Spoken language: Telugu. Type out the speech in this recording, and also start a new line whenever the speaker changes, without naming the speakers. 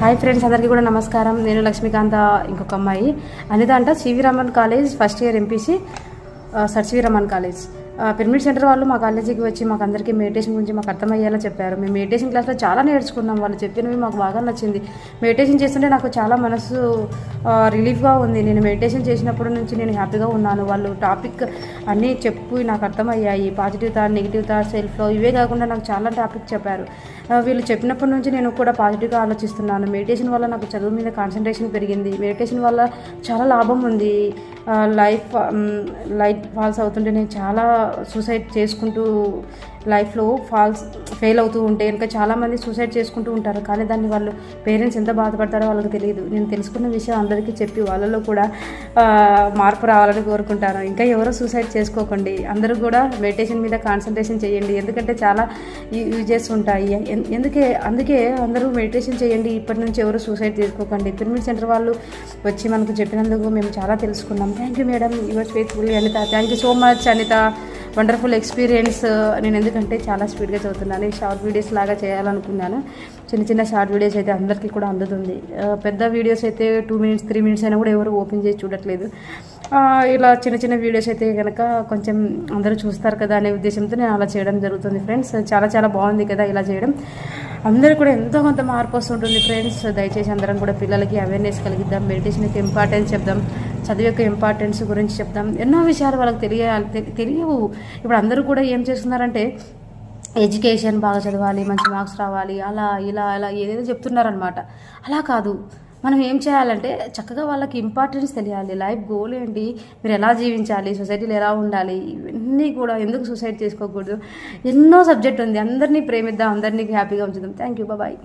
హాయ్ ఫ్రెండ్స్ అందరికీ కూడా నమస్కారం. నేను లక్ష్మీకాంత ఇంకొక అమ్మాయి. అనిత అంట CV Raman college first year MPC sir CV Raman college. Pyramid centre వాళ్ళు మా కాలేజీకి వచ్చి మాకు అందరికీ మెడిటేషన్ గురించి మాకు అర్థమయ్యేలా చెప్పారు. మేము మెడిటేషన్ క్లాస్లో చాలా నేర్చుకున్నాం. వాళ్ళు చెప్పినవి మాకు బాగా నచ్చింది. మెడిటేషన్ చేస్తుంటే నాకు చాలా మనసు రిలీఫ్గా ఉంది. నేను మెడిటేషన్ చేసినప్పటి నుంచి నేను హ్యాపీగా ఉన్నాను. వాళ్ళు టాపిక్ అన్నీ చెప్పి నాకు అర్థమయ్యాయి. పాజిటివ్ థాట్ నెగిటివ్ థాట్ సెల్ఫ్లో ఇవే కాకుండా నాకు చాలా టాపిక్ చెప్పారు. వీళ్ళు చెప్పినప్పటి నుంచి నేను కూడా పాజిటివ్గా ఆలోచిస్తున్నాను. మెడిటేషన్ వల్ల నాకు చదువు మీద కాన్సన్ట్రేషన్ పెరిగింది. మెడిటేషన్ వల్ల చాలా లాభం ఉంది. లైఫ్ లైట్ ఫాల్స్ అవుతుంటే నేను చాలా సూసైడ్ చేసుకుంటూ లైఫ్లో ఫాల్స్ ఫెయిల్ అవుతూ ఉంటే ఇంకా చాలామంది సూసైడ్ చేసుకుంటూ ఉంటారు. కానీ దాన్ని వాళ్ళు పేరెంట్స్ ఎంత బాధపడతారో వాళ్ళకి తెలియదు. నేను తెలుసుకున్న విషయం అందరికీ చెప్పి వాళ్ళలో కూడా మార్పు రావాలని కోరుకుంటాను. ఇంకా ఎవరో సూసైడ్ చేసుకోకండి. అందరూ కూడా మెడిటేషన్ మీద కాన్సన్ట్రేషన్ చేయండి. ఎందుకంటే చాలా యూజెస్ ఉంటాయి. ఎన్- ఎందుకే అందుకే అందరూ మెడిటేషన్ చేయండి. ఇప్పటి నుంచి ఎవరు సూసైడ్ చేసుకోకండి. పిరమిడ్ సెంటర్ వాళ్ళు వచ్చి మనకు చెప్పినందుకు మేము చాలా తెలుసుకున్నాం. Thank you madam your faithful Anitha thank you so much Anitha wonderful experience నేను ఎందుకంటే చాలా స్పీడ్గా చదువుతున్నాను. షార్ట్ వీడియోస్ లాగా చేయాలనుకున్నాను. చిన్న చిన్న షార్ట్ వీడియోస్ అయితే అందరికీ కూడా అందుతుంది. Uh, పెద్ద వీడియోస్ అయితే టూ మినిట్స్ త్రీ మినిట్స్ అయినా కూడా ఎవరు ఓపెన్ చేసి చూడట్లేదు. Uh, ఇలా చిన్న చిన్న వీడియోస్ అయితే కనుక కొంచెం అందరూ చూస్తారు కదా అనే ఉద్దేశంతో నేను అలా చేయడం జరుగుతుంది ఫ్రెండ్స్. చాలా చాలా బాగుంది కదా ఇలా చేయడం. అందరూ కూడా ఎంతో కొంత మార్పు వస్తుంటుంది ఫ్రెండ్స్ దయచేసి అందరం కూడా పిల్లలకి అవేర్నెస్ కలిగిద్దాం మెడిటేషన్ యొక్క ఇంపార్టెన్స్ చెప్దాం చదువు యొక్క ఇంపార్టెన్స్ గురించి చెప్దాం. ఎన్నో విషయాలు వాళ్ళకి తెలియాలి తెలియవు. ఇప్పుడు అందరూ కూడా ఏం చేస్తున్నారంటే ఎడ్యుకేషన్ బాగా చదవాలి మంచి మార్క్స్ రావాలి అలా ఇలా అలా ఏదేదో చెప్తున్నారనమాట అలా కాదు. మనం ఏం చేయాలంటే చక్కగా వాళ్ళకి ఇంపార్టెన్స్ తెలియాలి. లైఫ్ గోల్ ఏంటి? మీరు ఎలా జీవించాలి? సొసైటీలో ఎలా ఉండాలి? ఇవన్నీ కూడా ఎందుకు సూసైడ్ చేసుకోకూడదు? ఎన్నో సబ్జెక్ట్ ఉంది. అందరినీ ప్రేమిద్దాం అందరినీ హ్యాపీగా ఉంచుదాం. Thank you bye